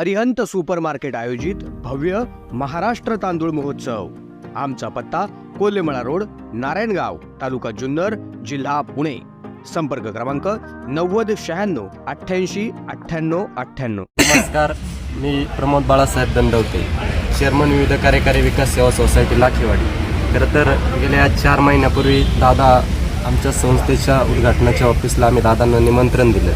Arihant super market आयोजित भव्य महाराष्ट्र तांदूळ महोत्सव. आमचा पत्ता कोल्हेमळा रोड नारायणगाव तालुका जुन्नर जिल्हा पुणे. संपर्क क्रमांक नव्वद शहाण्णव अठ्ठ्याऐंशी अठ्ठ्याण्णव अठ्ठ्याण्णव. नमस्कार मी प्रमोद बाळासाहेब दंडवते चेअरमन विविध कार्यकारी विकास सेवा सोसायटी लाखेवाडी. खरं तर गेल्या चार महिन्यापूर्वी दादा आमच्या संस्थेच्या उद्घाटनाच्या ऑफिसला आम्ही दादांना निमंत्रण दिलं.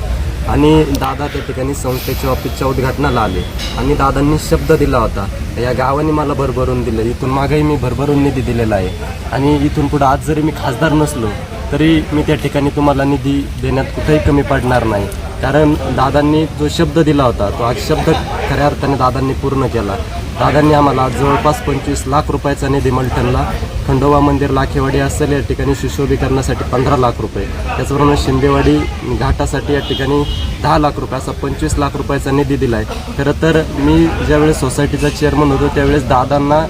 आणि दादा त्या ठिकाणी संस्थेच्या ऑफिसच्या उद्घाटनाला आले. आणि दादांनी शब्द दिला होता या गावाने मला भरभरून दिलं इथून मागेही मी भरभरून निधी दिलेला आहे. आणि इथून पुढं आज जरी मी खासदार नसलो तरी मी त्या ठिकाणी तुम्हाला निधी देण्यात कुठेही कमी पडणार नाही. कारण दादांनी जो शब्द दिला होता तो आज शब्द खऱ्या अर्थाने दादांनी पूर्ण केला. दादांनी आम्हाला जवळपास पंचवीस लाख रुपयाचा निधी मलठणला खंडोबा मंदिर लाखेवाडी असेल या ठिकाणी सुशोभीकरणासाठी पंधरा लाख रुपये. त्याचबरोबर शिंदेवाडी घाटासाठी या ठिकाणी दहा लाख रुपये असा पंचवीस लाख रुपयाचा निधी दिला आहे खरं तर मी ज्यावेळेस सोसायटीचा चेअरमन होतो त्यावेळेस दादांना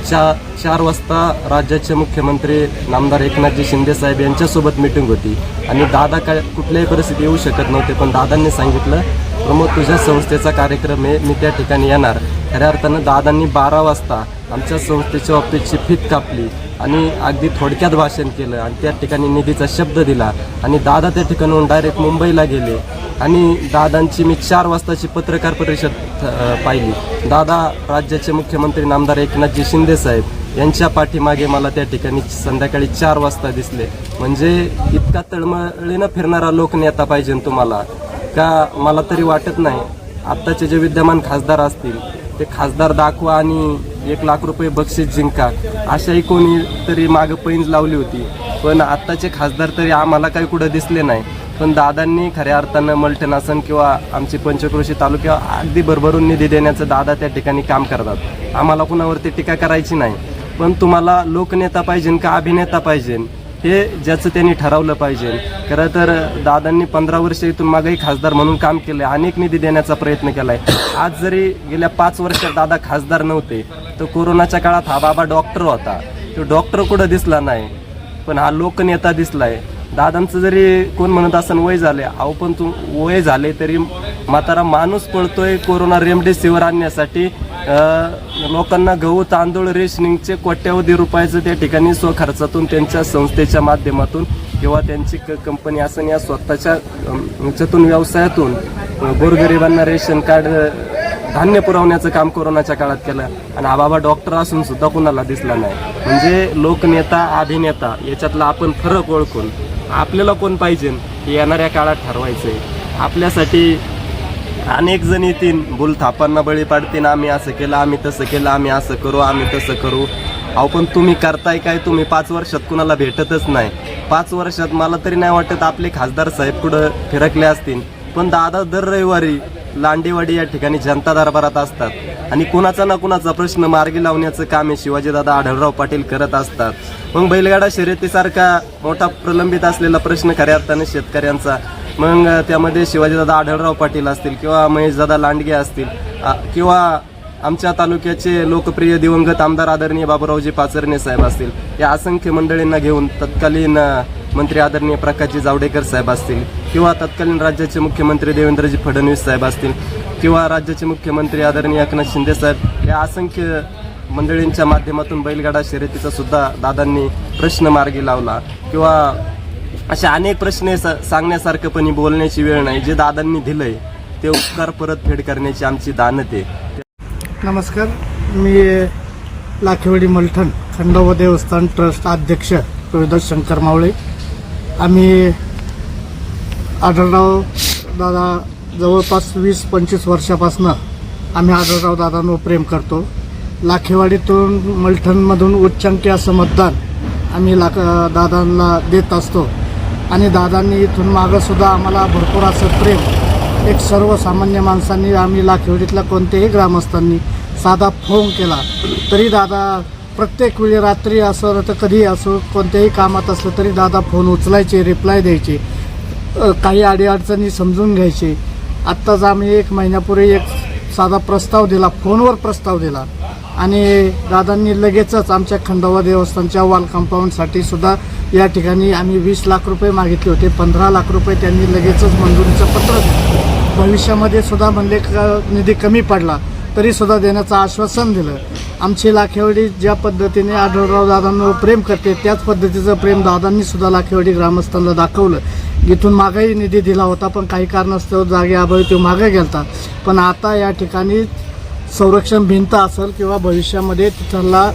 चा चार वाजता राज्याचे मुख्यमंत्री नामदार एकनाथजी शिंदे साहेब यांच्यासोबत मिटिंग होती. आणि दादा काय कुठल्याही परिस्थिती येऊ शकत नव्हते पण दादांनी सांगितलं प्रमोद तुझ्या संस्थेचा कार्यक्रम आहे मी त्या ठिकाणी येणार. खऱ्या अर्थानं दादांनी बारा वाजता आमच्या संस्थेच्या ऑफिसची फीत कापली आणि अगदी थोडक्यात भाषण केलं आणि त्या ठिकाणी निधीचा शब्द दिला. आणि दादा त्या ठिकाणून डायरेक्ट मुंबईला गेले. आणि दादांची मी चार वाजताची पत्रकार परिषद पाहिली. दादा राज्याचे मुख्यमंत्री नामदार एकनाथजी शिंदे साहेब यांच्या पाठीमागे मला त्या ठिकाणी संध्याकाळी चार वाजता दिसले. म्हणजे इतका तळमळीनं फिरणारा लोकनेता पाहिजे तुम्हाला. का मला तरी वाटत नाही आत्ताचे जे विद्यमान खासदार असतील ते खासदार दाखवा आणि एक लाख रुपये बक्षीस जिंका. अशाही कोणी तरी मागं पैंज लावली होती. पण आत्ताचे खासदार तरी आम्हाला काही कुठं दिसले नाही. पण दादांनी खऱ्या अर्थानं मल्टनासन किंवा आमची पंचक्रोशी तालुक्या अगदी भरभरून निधी देण्याचं दादा त्या ठिकाणी काम करतात. आम्हाला कुणावरती टीका करायची नाही. पण तुम्हाला लोकनेता पाहिजे का अभिनेता पाहिजे हे ज्याचं त्यांनी ठरवलं पाहिजे खरं तर दादांनी पंधरा वर्ष इथून मागही खासदार म्हणून काम केलं अनेक निधी देण्याचा प्रयत्न केलाय. आज जरी गेल्या पाच वर्षात दादा खासदार नव्हते तर कोरोनाच्या काळात हा बाबा डॉक्टर होता. तो डॉक्टर कुठं दिसला नाही पण हा लोकनेता दिसलाय. दादांचं जरी कोण म्हणत असं वय झाले अहो पण तू वय झाले तरी म्हातारा माणूस पळतोय कोरोना रेमडेसिवीर आणण्यासाठी. लोकांना गहू तांदूळ रेशनिंगचे कोट्यावधी रुपयाचं त्या ठिकाणी स्वखर्चातून त्यांच्या संस्थेच्या माध्यमातून किंवा त्यांची क कंपनी असं या स्वतःच्या अं, ह्याच्यातून व्यवसायातून गोरगरिबांना रेशन कार्ड धान्य पुरवण्याचं काम कोरोनाच्या काळात केलं आणि हा बाबा डॉक्टर असून सुद्धा कुणाला दिसला नाही. म्हणजे लोकनेता अभिनेता याच्यातला आपण फरक ओळखून आपल्याला कोण पाहिजे हे येणाऱ्या काळात ठरवायचंय. आपल्यासाठी अनेक जण येतील भूल थापांना बळी पाडतील आम्ही असं केलं आम्ही तसं केलं आम्ही असं करू आम्ही तसं करू. अहो पण तुम्ही करताय काय? तुम्ही पाच वर्षात कुणाला भेटतच नाही. पाच वर्षात मला तरी नाही वाटत आपले खासदार साहेब कुठं फिरकले असतील. पण दादा दर रविवारी लांडेवाडी या ठिकाणी जनता दरबारात असतात. आणि कुणाचा ना कुणाचा प्रश्न मार्गी लावण्याचं काम हे शिवाजीदादा आढळराव पाटील करत असतात. मग बैलगाडा शर्यतीसारखा मोठा प्रलंबित असलेला प्रश्न खऱ्या अर्थाने शेतकऱ्यांचा. मग त्यामध्ये शिवाजीदादा आढळराव पाटील असतील किंवा महेशदादा लांडगे असतील किंवा आमच्या तालुक्याचे लोकप्रिय दिवंगत आमदार आदरणीय बाबूरावजी पाचरणे साहेब असतील या असंख्य मंडळींना घेऊन तत्कालीन मंत्री आदरणीय प्रकाशजी जावडेकर साहेब असतील किंवा तत्कालीन राज्याचे मुख्यमंत्री देवेंद्रजी फडणवीस साहेब असतील किंवा राज्याचे मुख्यमंत्री आदरणीय एकनाथ शिंदे साहेब या असंख्य मंडळींच्या माध्यमातून बैलगाडा शर्यतीचा सुद्धा दादांनी प्रश्न मार्गी लावला. किंवा असे अनेक प्रश्न सा स- सांगण्यासारखं पण बोलण्याची वेळ नाही. जे दादांनी दिलंय ते उपकार परतफेड करण्याची आमची दानते नमस्कार. मी लाखेवाडी मलठण खंडोबा देवस्थान ट्रस्ट अध्यक्ष रोहिदास शंकर मावळे. आम्ही आढळराव दादा जवळपास वीस पंचवीस वर्षापासनं आम्ही आढळराव दादांवर प्रेम करतो. लाखेवाडीतून मलठणमधून उच्चांकी असं मतदान आम्ही लाख दादांना देत असतो. आणि दादांनी इथून मागंसुद्धा आम्हाला भरपूर असं प्रेम. एक सर्वसामान्य माणसांनी आम्ही लाखेवाडीतल्या कोणत्याही ग्रामस्थांनी साधा फोन केला. तरी दादा प्रत्येक वेळी रात्री असो तर कधीही असो कोणत्याही कामात असलं तरी दादा फोन उचलायचे रिप्लाय द्यायचे. काही अडीअडचणी समजून घ्यायचे. आत्ताच आम्ही एक महिन्यापूर्वी एक साधा प्रस्ताव दिला फोनवर प्रस्ताव दिला. आणि दादांनी लगेचच आमच्या खंडोबा देवस्थानच्या वॉल कंपाऊंडसाठी सुद्धा या ठिकाणी आम्ही वीस लाख रुपये मागितले होते. पंधरा लाख रुपये त्यांनी लगेचच मंजुरीचं पत्र दिलं. भविष्यामध्ये सुद्धा म्हणले का निधी कमी पडला. तरी सुद्धा देण्याचं आश्वासन दिलं. आमची लाखेवाडी ज्या पद्धतीने आढळराव दादांवर प्रेम करते त्याच पद्धतीचं प्रेम दादांनी सुद्धा लाखेवाडी ग्रामस्थांना दाखवलं. इथून मागाही निधी दिला होता पण काही कारणास्तव जागे अभावी तो मागे गेलता. पण आता या ठिकाणी संरक्षण भिंत असेल किंवा भविष्यामध्ये तिथला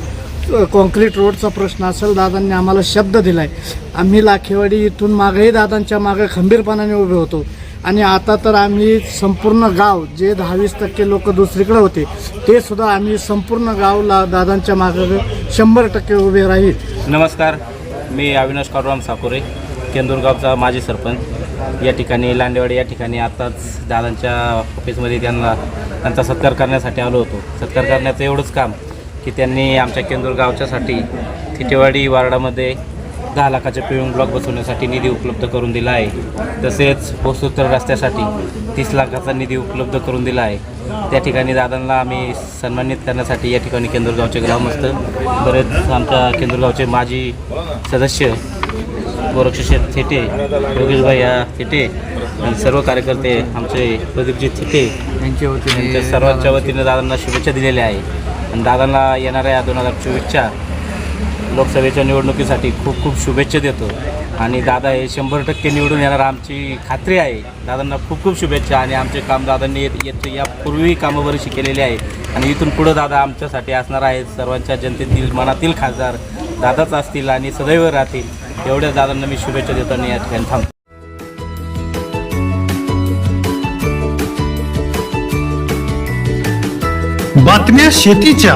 कॉन्क्रीट रोडचा प्रश्न असेल दादांनी आम्हाला शब्द दिला आहे आम्ही लाखेवाडी इथून मागेही दादांच्या मागे खंबीरपणाने उभे होतो. आणि आता तर आम्ही संपूर्ण गाव जे दहावीस टक्के लोक दुसरीकडे होते ते सुद्धा आम्ही संपूर्ण गावला दादांच्या मागे शंभर टक्के उभे राहील. नमस्कार मी अविनाश कारुराम साकोरे केंदूरगावचा माजी सरपंच. या ठिकाणी लांडेवाडी या ठिकाणी आत्ताच दादांच्या ऑफिसमध्ये त्यांना त्यांचा सत्कार करण्यासाठी आलो होतो. सत्कार करण्याचं एवढंच काम की त्यांनी आमच्या केंदूर गावच्यासाठी थिटेवाडी वार्डामध्ये दहा लाखाचे पेविंग ब्लॉक बसवण्यासाठी निधी उपलब्ध करून दिला आहे. तसेच पोस्तोत्तर रस्त्यासाठी तीस लाखाचा निधी उपलब्ध करून दिला आहे. त्या ठिकाणी दादांना आम्ही सन्मानित करण्यासाठी या ठिकाणी केंदूरगावचे ग्रामस्थ बरेच आमच्या केंदूरगावचे माजी सदस्य गोरक्षशेठ थेटे योगेशभाई या थेटे आणि सर्व कार्यकर्ते आमचे प्रदीपजी थेटे यांच्या सर्वांच्या वतीनं दादांना शुभेच्छा दिलेल्या आहे आणि दादांना येणाऱ्या दोन हजार चोवीसच्या लोकसभेच्या निवडणुकीसाठी खूप खूप शुभेच्छा देतो. आणि दादा हे शंभर टक्के निवडून येणार आमची खात्री आहे. दादांना खूप खूप शुभेच्छा आणि आमचे काम दादांनी येत येत यापूर्वी कामं केलेले केलेली आहे. आणि इथून पुढं दादा आमच्यासाठी असणार आहेत. सर्वांच्या जनतेतील मनातील खासदार दादाच असतील आणि सदैव राहतील. एवढ्या दादांना मी शुभेच्छा देतो आणि या ठिकाणी थांबतो. बातम्या शेतीच्या.